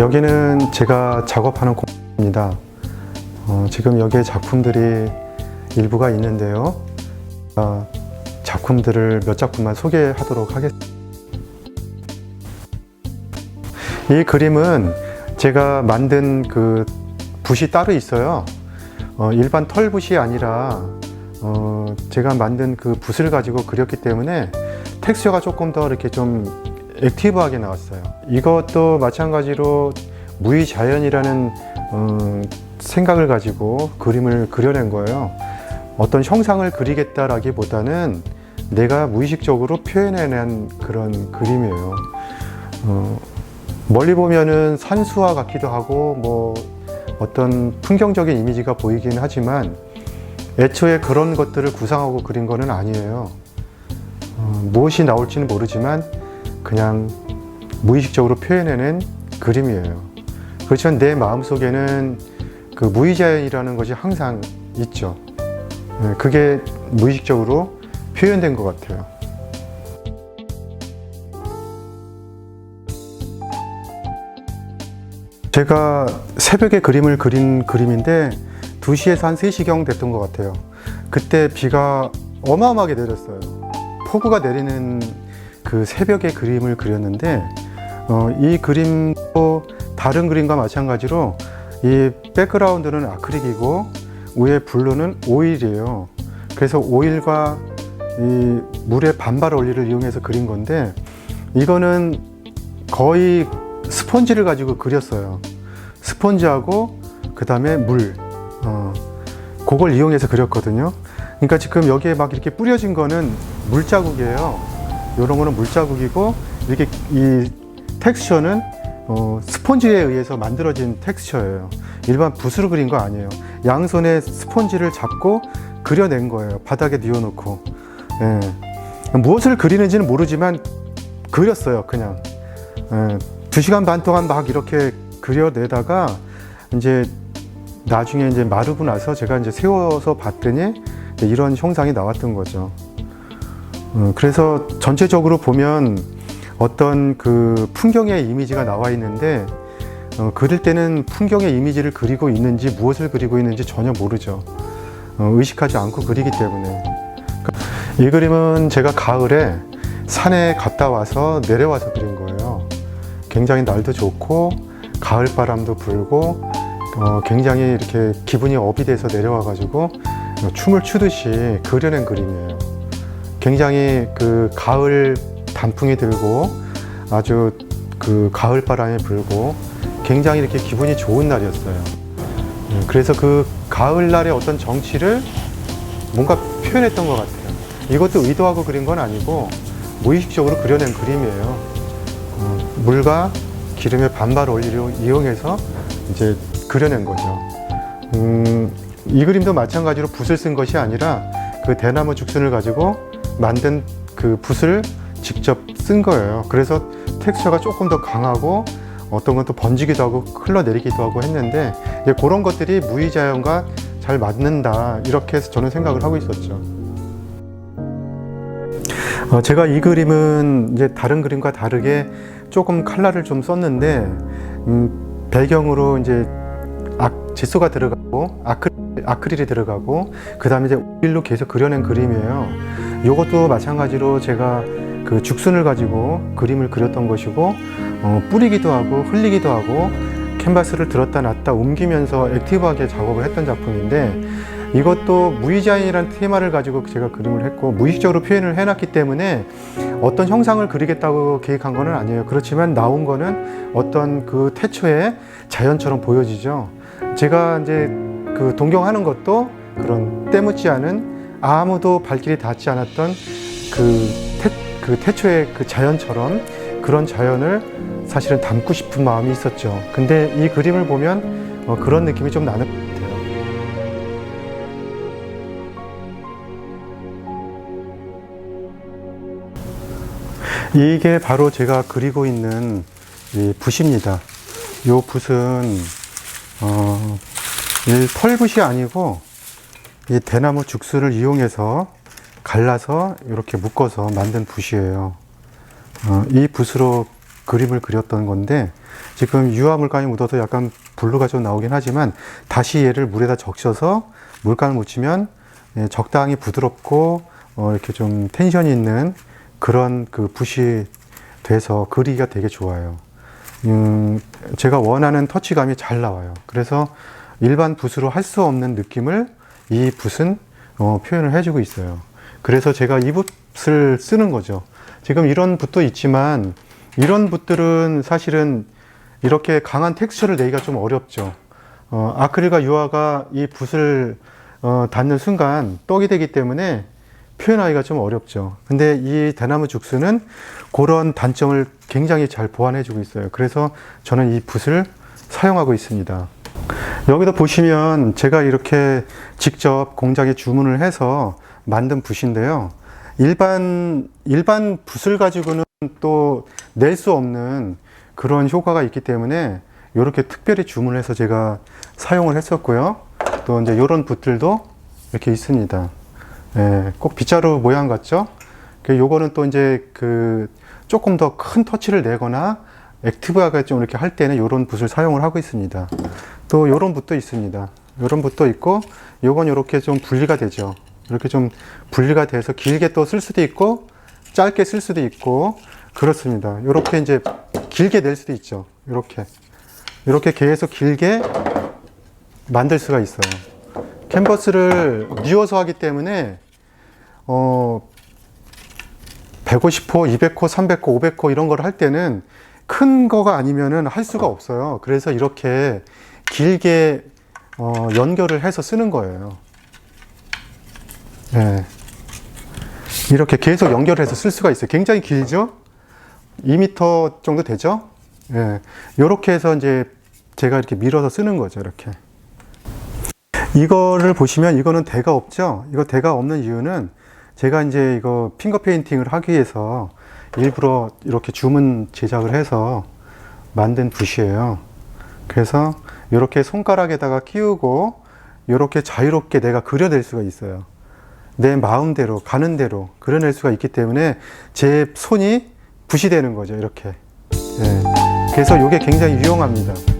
여기는 제가 작업하는 공간입니다. 어, 지금 여기에 작품들이 일부가 있는데요. 어, 작품들을 몇 작품만 소개하도록 하겠습니다. 이 그림은 제가 만든 그 붓이 따로 있어요. 어, 일반 털붓이 아니라 어, 제가 만든 그 붓을 가지고 그렸기 때문에 텍스처가 조금 더 이렇게 좀 액티브하게 나왔어요. 이것도 마찬가지로 무의자연이라는 어, 생각을 가지고 그림을 그려낸 거예요. 어떤 형상을 그리겠다라기보다는 내가 무의식적으로 표현해낸 그런 그림이에요. 어, 멀리 보면은 산수화 같기도 하고 뭐 어떤 풍경적인 이미지가 보이긴 하지만 애초에 그런 것들을 구상하고 그린 거는 아니에요. 어, 무엇이 나올지는 모르지만 그냥 무의식적으로 표현해낸 그림이에요. 그렇지만 내 마음 속에는 그 무의자연이라는 것이 항상 있죠. 네, 그게 무의식적으로 표현된 것 같아요. 제가 새벽에 그림을 그린 그림인데 2시에서 한 3시경 됐던 것 같아요. 그때 비가 어마어마하게 내렸어요. 폭우가 내리는 그 새벽에 그림을 그렸는데 어, 이 그림도 다른 그림과 마찬가지로 이 백그라운드는 아크릴이고 위에 블루는 오일이에요. 그래서 오일과 이 물의 반발 원리를 이용해서 그린 건데 이거는 거의 스펀지를 가지고 그렸어요. 스펀지하고 그 다음에 물, 어, 그걸 이용해서 그렸거든요. 그러니까 지금 여기에 막 이렇게 뿌려진 거는 물자국이에요. 이런 거는 물자국이고 이렇게 이 텍스처는 어, 스펀지에 의해서 만들어진 텍스처예요. 일반 붓으로 그린 거 아니에요. 양손에 스펀지를 잡고 그려낸 거예요. 바닥에 뉘어놓고. 예. 무엇을 그리는지는 모르지만 그렸어요. 그냥. 예. 두 시간 반 동안 막 이렇게 그려내다가 이제 나중에 이제 마르고 나서 제가 이제 세워서 봤더니 이런 형상이 나왔던 거죠. 어, 그래서 전체적으로 보면 어떤 그 풍경의 이미지가 나와 있는데 어, 그릴 때는 풍경의 이미지를 그리고 있는지 무엇을 그리고 있는지 전혀 모르죠. 어, 의식하지 않고 그리기 때문에. 이 그림은 제가 가을에 산에 갔다 와서 내려와서 그린 거예요. 굉장히 날도 좋고 가을 바람도 불고 어, 굉장히 이렇게 기분이 업이 돼서 내려와 가지고 춤을 추듯이 그려낸 그림이에요. 굉장히 그 가을 단풍이 들고 아주 그 가을 바람이 불고 굉장히 이렇게 기분이 좋은 날이었어요. 음, 그래서 그 가을날의 어떤 정치를 뭔가 표현했던 것 같아요. 이것도 의도하고 그린 건 아니고 무의식적으로 그려낸 그림이에요. 어, 물과 기름의 반발 원리를 이용해서 이제 그려낸 거죠. 음, 이 그림도 마찬가지로 붓을 쓴 것이 아니라 그 대나무 죽순을 가지고 만든 그 붓을 직접 쓴 거예요. 그래서 텍스처가 조금 더 강하고 어떤 건 또 번지기도 하고 흘러내리기도 하고 했는데 이제 그런 것들이 무의자연과 잘 맞는다 이렇게 해서 저는 생각을 하고 있었죠. 어, 제가 이 그림은 이제 다른 그림과 다르게 조금 칼라를 좀 썼는데 음, 배경으로 이제 악, 질소가 들어가고 아크, 아크릴이 들어가고 그 다음에 이제 오일로 계속 그려낸 그림이에요. 이것도 마찬가지로 제가 그 죽순을 가지고 그림을 그렸던 것이고 어, 뿌리기도 하고 흘리기도 하고 캔버스를 들었다 놨다 옮기면서 액티브하게 작업을 했던 작품인데 이것도 무의자연이라는 테마를 가지고 제가 그림을 했고 무의식적으로 표현을 해놨기 때문에 어떤 형상을 그리겠다고 계획한 거는 아니에요. 그렇지만 나온 거는 어떤 그 태초의 자연처럼 보여지죠. 제가 이제 그 동경하는 것도 그런 때묻지 않은 아무도 발길이 닿지 않았던 그, 태, 그 태초의 그 자연처럼 그런 자연을 사실은 담고 싶은 마음이 있었죠. 근데 이 그림을 보면 어, 그런 느낌이 좀 나는 것 같아요. 이게 바로 제가 그리고 있는 이 붓입니다. 이 붓은 어, 이 털붓이 아니고 이 대나무 죽순을 이용해서 갈라서 이렇게 묶어서 만든 붓이에요. 어, 이 붓으로 그림을 그렸던 건데 지금 유화 물감이 묻어서 약간 블루가 좀 나오긴 하지만 다시 얘를 물에다 적셔서 물감을 묻히면 예, 적당히 부드럽고 어, 이렇게 좀 텐션이 있는 그런 그 붓이 돼서 그리기가 되게 좋아요. 음, 제가 원하는 터치감이 잘 나와요. 그래서 일반 붓으로 할 수 없는 느낌을 이 붓은 어, 표현을 해주고 있어요. 그래서 제가 이 붓을 쓰는 거죠. 지금 이런 붓도 있지만 이런 붓들은 사실은 이렇게 강한 텍스처를 내기가 좀 어렵죠. 어, 아크릴과 유화가 이 붓을 어, 닿는 순간 떡이 되기 때문에 표현하기가 좀 어렵죠. 근데 이 대나무 죽수는 그런 단점을 굉장히 잘 보완해주고 있어요. 그래서 저는 이 붓을 사용하고 있습니다. 여기도 보시면 제가 이렇게 직접 공장에 주문을 해서 만든 붓인데요. 일반, 일반 붓을 가지고는 또 낼 수 없는 그런 효과가 있기 때문에 이렇게 특별히 주문해서 제가 사용을 했었고요. 또 이제 이런 붓들도 이렇게 있습니다. 예, 꼭 빗자루 모양 같죠? 그 요거는 또 이제 그 조금 더 큰 터치를 내거나 액티브하게 좀 이렇게 할 때는 이런 붓을 사용을 하고 있습니다. 또 이런 붓도 있습니다. 이런 붓도 있고 요건 이렇게 좀 분리가 되죠. 이렇게 좀 분리가 돼서 길게 또 쓸 수도 있고 짧게 쓸 수도 있고 그렇습니다. 이렇게 이제 길게 낼 수도 있죠. 이렇게 이렇게 계속 길게 만들 수가 있어요. 캔버스를 뉘어서 하기 때문에 어 150호, 200호, 300호, 500호 이런 걸 할 때는 큰 거가 아니면은 할 수가 없어요. 그래서 이렇게 길게 어, 연결을 해서 쓰는 거예요. 네. 이렇게 계속 연결해서 쓸 수가 있어요. 굉장히 길죠? 2m 정도 되죠? 예. 이렇게 해서 이제 제가 이렇게 밀어서 쓰는 거죠. 이렇게. 이거를 보시면 이거는 대가 없죠? 이거 대가 없는 이유는 제가 이제 이거 핑거 페인팅을 하기 위해서 일부러 이렇게 주문 제작을 해서 만든 붓이에요. 그래서 이렇게 손가락에다가 끼우고 이렇게 자유롭게 내가 그려낼 수가 있어요. 내 마음대로 가는 대로 그려낼 수가 있기 때문에 제 손이 붓이 되는 거죠. 이렇게. 예. 그래서 이게 굉장히 유용합니다.